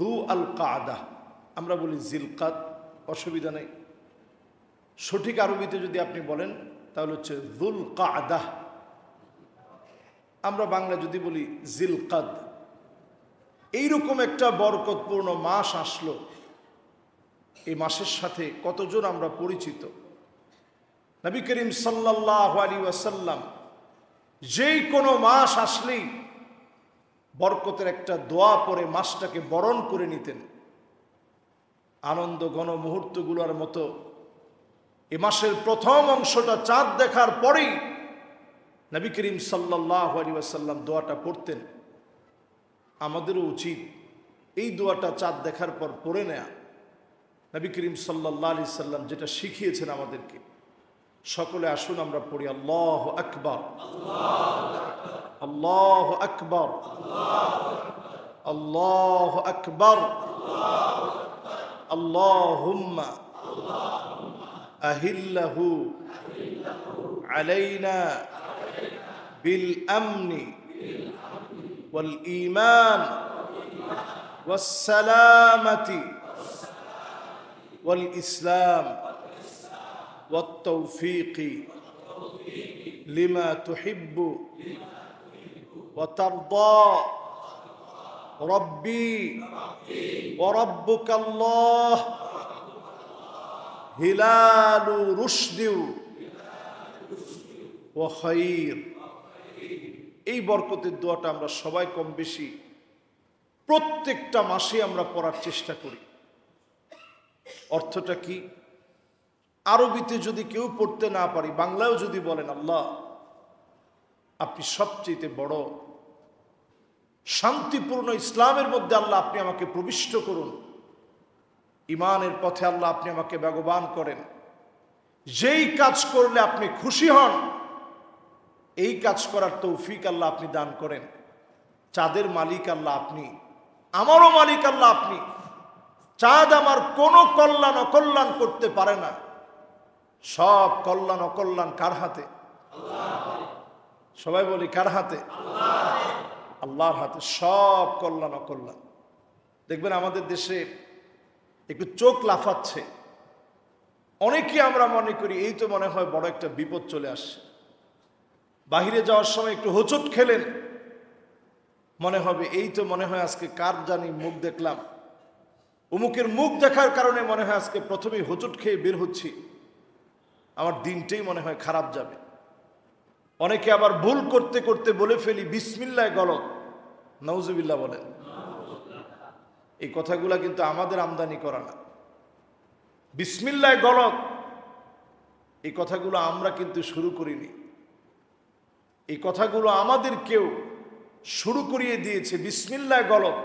দু আল কাদা। আমরা বলি জিলকাদ অসুবিধা নেই। সঠিক আরবিতে যদি আপনি বলেন, তাহলে হচ্ছে দুল কাদা। আমরা বাংলা যদি বলি জিলকাদ, এইরকম একটা বরকতপূর্ণ মাস আসলো। এই মাসের সাথে কতজন আমরা পরিচিত? নবী করিম সাল্লাহ আলী ওয়াসাল্লাম যেই কোনো মাস আসলেই বরকতের একটা দোয়া পরে মাসটাকে বরণ করে নিতেন। আনন্দ ঘন মুহূর্তগুলোর মতো এ মাসের প্রথম অংশটা চাঁদ দেখার পরেই নবী করিম সাল্লাহ আলী ওয়াসাল্লাম দোয়াটা পড়তেন। আমাদেরও উচিত এই দোয়াটা চাঁদ দেখার পর পড়ে নেয়া। নবী করিম সাল্লাহ আলি সাল্লাম যেটা শিখিয়েছেন আমাদেরকে। সকলে আসুন, আমরা পড়ি আল্লাহ আকবর। الله أكبر. الله أكبر. اللهم أهله علينا بالأمن والإيمان والسلامة والإسلام والتوفيق لما تحب وترضى ربي وربك الله هلال رشد وخير এই বরকতের দোয়াটা আমরা সবাই কম বেশি প্রত্যেকটা মাসে আমরা পড়ার চেষ্টা করি অর্থটা কি আরবিতে যদি কেউ পড়তে না পারি বাংলায়ও যদি বলেন আল্লাহ আপনি সবচেয়ে বড় শান্তিপূর্ণ ইসলামের মধ্যে আল্লাহ আপনি আমাকে প্রবিষ্ট করুন। ইমানের পথে আল্লাহ আপনি আমাকে বেগবান করেন। যেই কাজ করলে আপনি খুশি হন, এই কাজ করার তৌফিক আল্লাহ আপনি দান করেন। চাঁদের মালিক আল্লাহ আপনি, আমারও মালিক আল্লাহ আপনি। চাঁদ আমার কোনো কল্যাণ অকল্যাণ করতে পারে না। সব কল্যাণ অকল্যাণ কার হাতে? সবাই বলি, কার হাতে? আল্লাহর হাতে, সব কল্যাণ অকল্যাণ। দেখবেন আমাদের দেশে একটু চোখ লাফাচ্ছে। অনেকে আমরা মনে করি, এই তো মনে হয় বড় একটা বিপদ চলে আসছে। বাহিরে যাওয়ার সময় একটু হোঁচট খেলেন। মনে হবে, এই তো মনে হয় আজকে কার জানি মুখ দেখলাম। অমুকের মুখ দেখার কারণে মনে হয় আজকে প্রথমেই হোঁচট খেয়ে বের হচ্ছি। আমার দিনটাই মনে হয় খারাপ যাবে। অনেকে আবার ভুল করতে করতে বলে ফেলি, বিসমিল্লায় গলত নওজুবিল্লা বলেন। এই কথাগুলা কিন্তু আমাদের আমদানি করা না। বিসমিল্লায় গলত এই কথাগুলো আমরা কিন্তু শুরু করিনি। এই কথাগুলো আমাদের কেউ শুরু করিয়ে দিয়েছে, বিসমিল্লায় গলত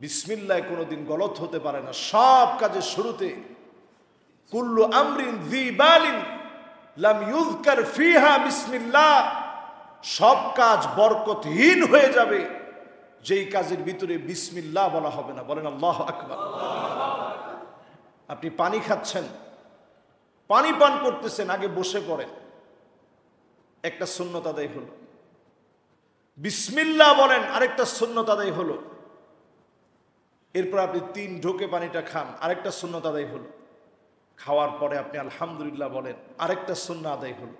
বিসমিল্লায় কোনোদিন গলত হতে পারে না। সব কাজের শুরুতে, কুল্লু আমরিন জি বালিন লাম ইউজকার ফিহা বিসমিল্লাহ। সব কাজ বরকতহীন হয়ে যাবে। যেই কাজের ভিতরে বিসমিল্লাহ বলা হবে না। বলেন আল্লাহ আকবর। আপনি পানি খাচ্ছেন। পানি পান করতেছেন, আগে বসে পড়েন। একটা শূন্যত আদায় হলো। বিসমিল্লা বলেন, আরেকটা শূন্যত আদায় হলো। এরপর আপনি তিন ঢোকে পানিটা খান, আরেকটা শূন্যত আদায় হলো। খাওয়ার পরে আপনি আলহামদুলিল্লাহ বলেন, আরেকটা শূন্য আদায় হল।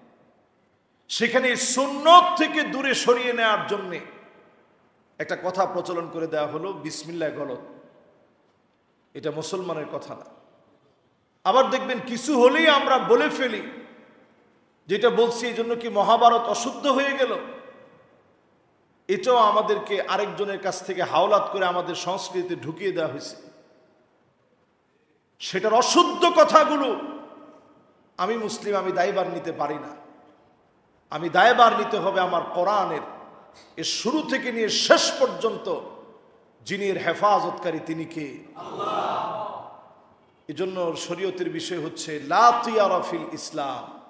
সেখানে সুন্নত থেকে দূরে সরিয়ে নেওয়ার জন্যে একটা কথা প্রচলন করে দেওয়া হলো বিসমিল্লা গলত। এটা মুসলমানের কথা না। আবার দেখবেন কিছু হলেই আমরা বলে ফেলি, যেটা বলছি এই জন্য কি মহাভারত অশুদ্ধ হয়ে গেল? এটাও আমাদেরকে আরেকজনের কাছ থেকে হাওলাত করে আমাদের সংস্কৃতিতে ঢুকিয়ে দেওয়া হয়েছে। সেটার অশুদ্ধ কথাগুলো আমি মুসলিম, আমি দায়বার নিতে পারি না। আমি দায়বার নিতে হবে আমার কোরআনের। এর শুরু থেকে নিয়ে শেষ পর্যন্ত যিনি এর হেফাজতকারী তিনি কে? এজন্য শরীয়তের বিষয় হচ্ছে লাফিল ইসলাম।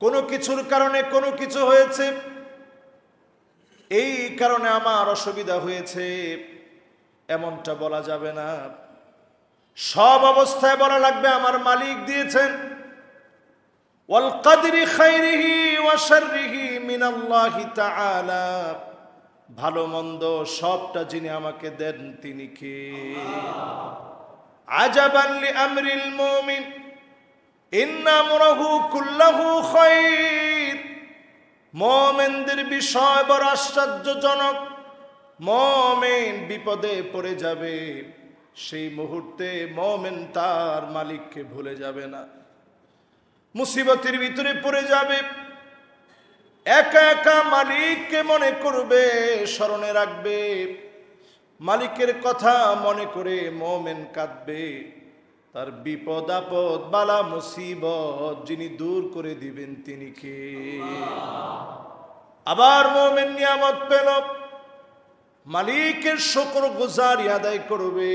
কোনো কিছুর কারণে কোনো কিছু হয়েছে, এই কারণে আমার অসুবিধা হয়েছে, এমনটা বলা যাবে না। সব অবস্থায় বলা লাগবে, আমার মালিক দিয়েছেন। ওয়াল কাদরি খাইরিহি ওয়া শাররিহি মিনাল্লাহি তাআলা। ভালো মন্দ সবটা যিনি আমাকে দেন, তিনি কে? আজাবান লি আমরিল মুমিন, ইন্না আমরুহু কুল্লাহু খাইর মুমিনদের বিষয় বড় আশ্চর্যজনক। মুমিন বিপদে পড়ে যাবে। সেই মুহূর্তে মোমেন তার মালিককে ভুলে যাবে না। মুসিবতের ভিতরে পড়ে যাবে। একা একা মালিককে মনে করবে, স্মরণে রাখবে। মালিকের কথা মনে করে মোমেন কাঁদবে। তার বিপদ আপদ, বালা মুসিবত যিনি দূর করে দিবেন তিনি কে? আবার মোমেন নিয়ামত পেল। মালিকের শকর গুজারি আদায় করবে।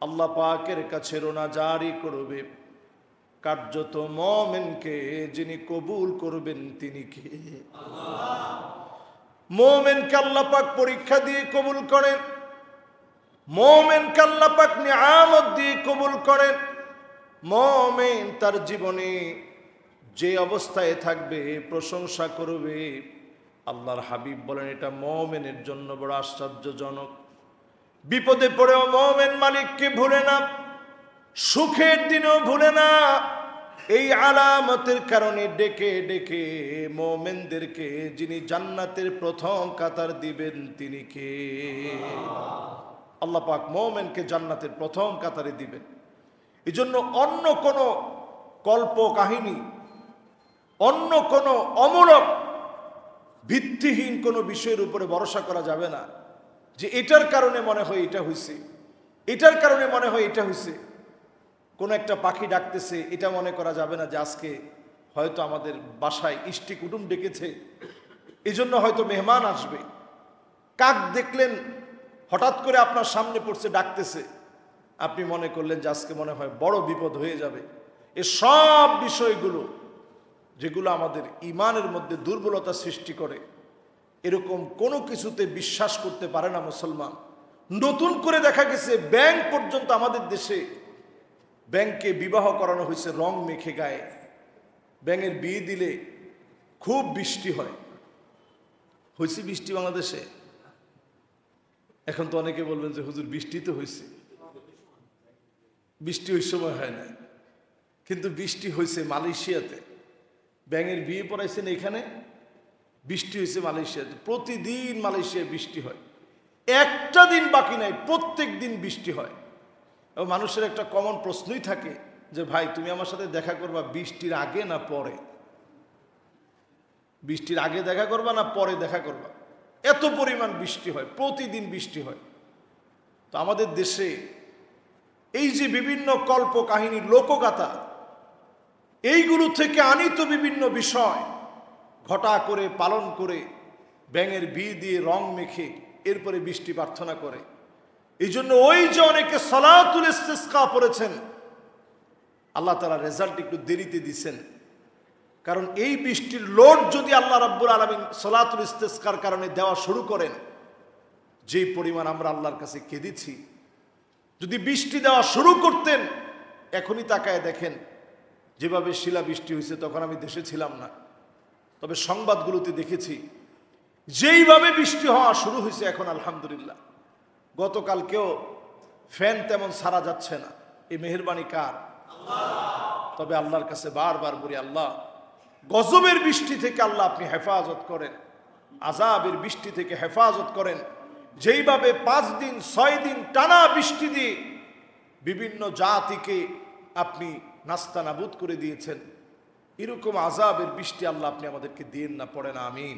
আল্লাহ পাকের কাছে রোনা জারি করবে। কার্যত মোমেনকে যিনি কবুল করবেন তিনি কে? মোমেনকে আল্লাহ পাক পরীক্ষা দিয়ে কবুল করেন। মোমেনকে আল্লাহ পাক নিয়ামত দিয়ে কবুল করেন। মোমেন তার জীবনে যে অবস্থায় থাকবে, প্রশংসা করবে। আল্লাহর হাবিব বলেন, এটা মোমেনের জন্য বড় আশ্চর্যজনক। বিপদে পড়েও মোমেন মালিককে ভুলে না, সুখের দিনও ভুলে না। এই আলামতের কারণে ডেকে ডেকে মোমেনদেরকে, যিনি জান্নাতের প্রথম কাতার দিবেন, তিনি কে? আল্লাহ পাক মোমেনকে জান্নাতের প্রথম কাতারে দিবেন। এই জন্য অন্য কোনো কল্প কাহিনী অন্য কোনো অমূলক ভিত্তিহীন কোনো বিষয়ের উপরে ভরসা করা যাবে না। যে এটার কারণে মনে হয় এটা হয়েছে এটার কারণে মনে হয় এটা হয়েছে কোনো একটা পাখি ডাকতেছে, এটা মনে করা যাবে না যে আজকে হয়তো আমাদের বাসায় ইষ্টি কুটুম ডেকেছে এই জন্য হয়তো মেহমান আসবে। কাক দেখলেন, হঠাৎ করে আপনার সামনে পড়ছে, ডাকতেছে। আপনি মনে করলেন যে আজকে মনে হয় বড় বিপদ হয়ে যাবে। এ সব বিষয়গুলো যেগুলো আমাদের ইমানের মধ্যে দুর্বলতা সৃষ্টি করে, এরকম কোনো কিছুতে বিশ্বাস করতে পারে না মুসলমান। নতুন করে দেখা গেছে, ব্যাংক পর্যন্ত আমাদের দেশে ব্যাংকে বিবাহ করানো হয়েছে, রং মেখে গায়ে। ব্যাঙের বিয়ে দিলে খুব বৃষ্টি হয়। হয়েছে বৃষ্টি বাংলাদেশে? এখন তো অনেকে বলবেন যে, হুজুর, বৃষ্টি তো হয়েছে। বৃষ্টি ওই সময় হয় না কিন্তু বৃষ্টি হয়েছে মালয়েশিয়াতে। ব্যাঙের বিয়ে পড়াইছেন এখানে, বৃষ্টি হয়েছে মালয়েশিয়াতে। প্রতিদিন মালয়েশিয়ায় বৃষ্টি হয়। একটা দিন বাকি নাই, প্রত্যেক দিন বৃষ্টি হয়। এবং মানুষের একটা কমন প্রশ্নই থাকে যে, ভাই, তুমি আমার সাথে দেখা করবা বৃষ্টির আগে না পরে? বৃষ্টির আগে দেখা করবা না পরে দেখা করবা? এত পরিমাণ বৃষ্টি হয়, প্রতিদিন বৃষ্টি হয়। তো আমাদের দেশে এই যে বিভিন্ন কল্প কাহিনী লোকগাথা এইগুলো থেকে আনিত বিভিন্ন বিষয়, ঘটা করে, পালন করে, ব্যাঙের বি দিয়ে রং মেখে, এরপরে বৃষ্টি প্রার্থনা করে। এই জন্য ওই যে অনেকে সলাতুল ইস্তেস্কা পড়েছেন, আল্লাহ তারা রেজাল্ট একটু দেরিতে দিছেন। কারণ এই বৃষ্টির লোড যদি আল্লাহ রাব্বুল আলমিন সলাতুল ইস্তেস্কার কারণে দেওয়া শুরু করেন যেই পরিমাণ আমরা আল্লাহর কাছে কেঁদেছি, যদি বৃষ্টি দেওয়া শুরু করতেন, এখনই তাকায় দেখেন যেভাবে শিলা বৃষ্টি হয়েছে তখন আমি দেশে ছিলাম না। তবে সংবাদগুলোতে দেখেছি যেইভাবে বৃষ্টি হওয়া শুরু হয়েছে এখন আলহামদুলিল্লাহ। গতকালকেও ফ্যান তেমন সারা যাচ্ছে না। এই মেহরবানি কার? তবে আল্লাহর কাছে বারবার বলি আল্লাহ গজবের বৃষ্টি থেকে আল্লাহ আপনি হেফাজত করেন। আজাবের বৃষ্টি থেকে হেফাজত করেন। যেইভাবে পাঁচ দিন ছয় দিন টানা বৃষ্টি দিয়ে বিভিন্ন জাতিকে আপনি নাস্তা নাবুদ করে দিয়েছেন। এরকম আজাবের বৃষ্টি আল্লাহ আপনি আমাদেরকে দিন না, পড়ে না, আমিন।